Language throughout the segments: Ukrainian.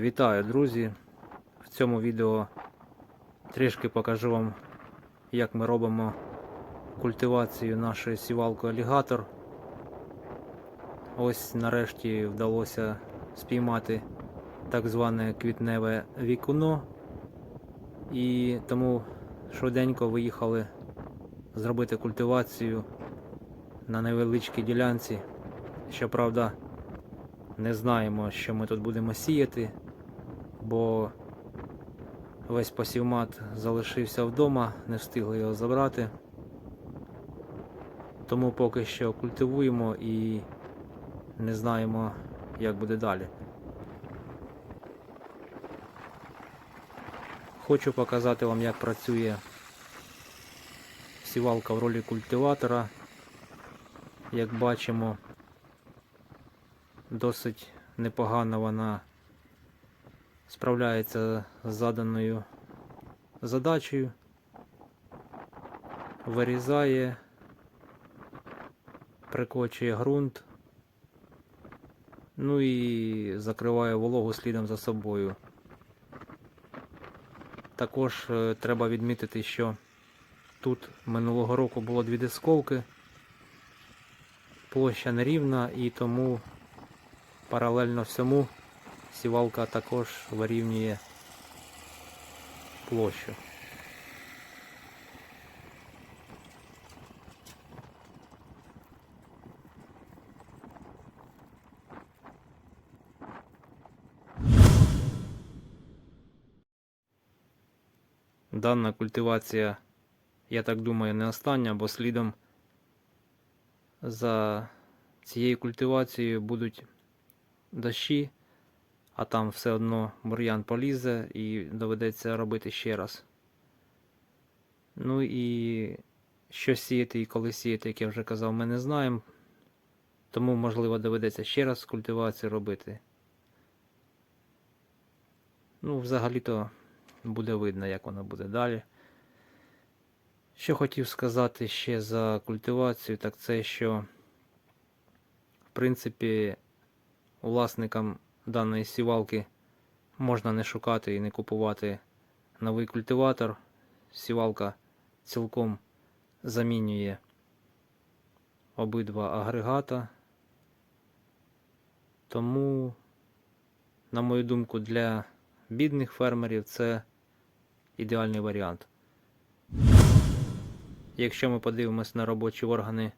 Вітаю, друзі! В цьому відео трішки покажу вам, як ми робимо культивацію нашої сівалки алігатор. Ось нарешті вдалося спіймати так зване квітневе вікуно. І тому швиденько виїхали зробити культивацію на невеличкій ділянці. Щоправда, не знаємо, що ми тут будемо сіяти, бо весь посівмат залишився вдома, не встигли його забрати. Тому поки що культивуємо і не знаємо, як буде далі. Хочу показати вам, як працює сівалка в ролі культиватора. Як бачимо, досить непогано вона справляється з заданою задачею, вирізає, прикочує ґрунт, ну і закриває вологу слідом за собою. Також е, треба відмітити, що тут минулого року було дві дисковки, площа нерівна і тому паралельно всьому сівалка також вирівнює площу. Дана культивація, я так думаю, не остання, бо слідом за цією культивацією будуть дощі, а там все одно бур'ян полізе і доведеться робити ще раз. Ну і що сіяти і коли сіяти, як я вже казав, ми не знаємо. Тому, можливо, доведеться ще раз культивацію робити. Ну, взагалі-то буде видно, як воно буде далі. Що хотів сказати ще за культивацію, так це що, в принципі, власникам даної сівалки можна не шукати і не купувати новий культиватор. Сівалка цілком замінює обидва агрегата. Тому, на мою думку, для бідних фермерів це ідеальний варіант. Якщо ми подивимось на робочі органи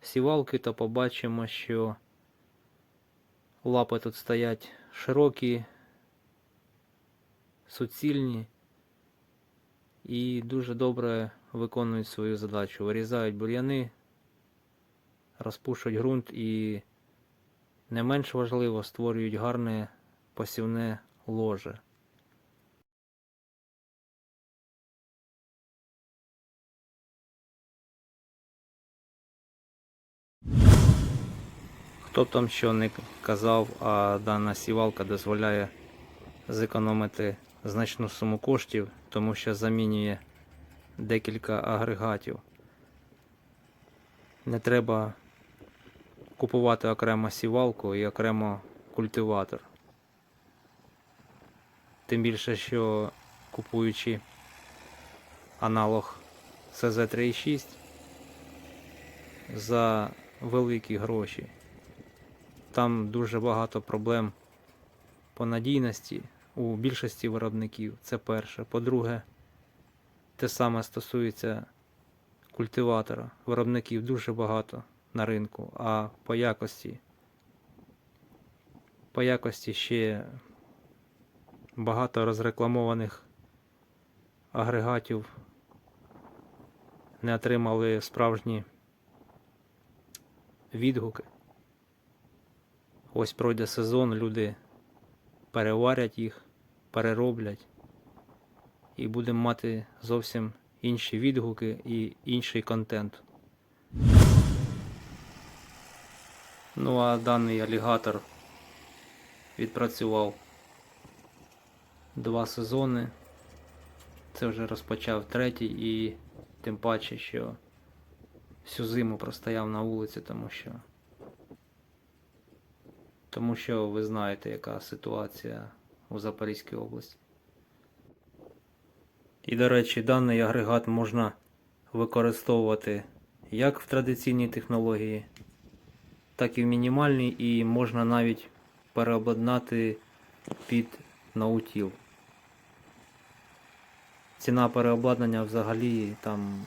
сівалки, то побачимо, що лапи тут стоять широкі, суцільні і дуже добре виконують свою задачу. Вирізають бур'яни, розпушують ґрунт і не менш важливо створюють гарне посівне ложе. Хто там що не казав, а дана сівалка дозволяє зекономити значну суму коштів, тому що замінює декілька агрегатів. Не треба купувати окремо сівалку і окремо культиватор. Тим більше, що купуючи аналог CZ36 за великі гроші. Там дуже багато проблем по надійності у більшості виробників. Це перше. По-друге, те саме стосується культиватора. Виробників дуже багато на ринку, а по якості. По якості ще багато розрекламованих агрегатів не отримали справжні відгуки. Ось пройде сезон, люди переварять їх, перероблять і будемо мати зовсім інші відгуки і інший контент. Ну а даний алігатор відпрацював два сезони. Це вже розпочав третій і тим паче, що всю зиму простояв на вулиці, тому що тому що ви знаєте, яка ситуація у Запорізькій області. І, до речі, даний агрегат можна використовувати як в традиційній технології, так і в мінімальній, і можна навіть переобладнати під наутіл. Ціна переобладнання взагалі там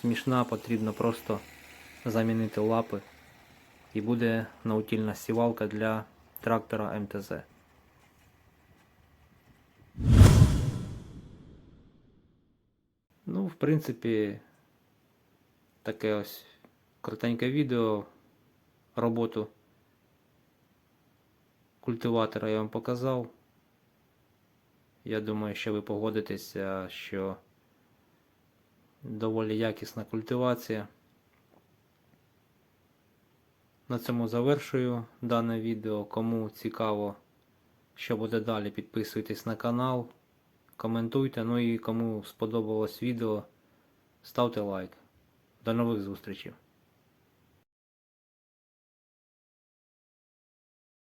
смішна, потрібно просто замінити лапи і буде наутільна сівалка для трактора МТЗ. Ну, в принципі, таке ось коротеньке відео роботу культиватора я вам показав. Я думаю, що ви погодитеся, що доволі якісна культивація. На цьому завершую дане відео. Кому цікаво, що буде далі, підписуйтесь на канал, коментуйте. Ну і кому сподобалось відео, ставте лайк. До нових зустрічей!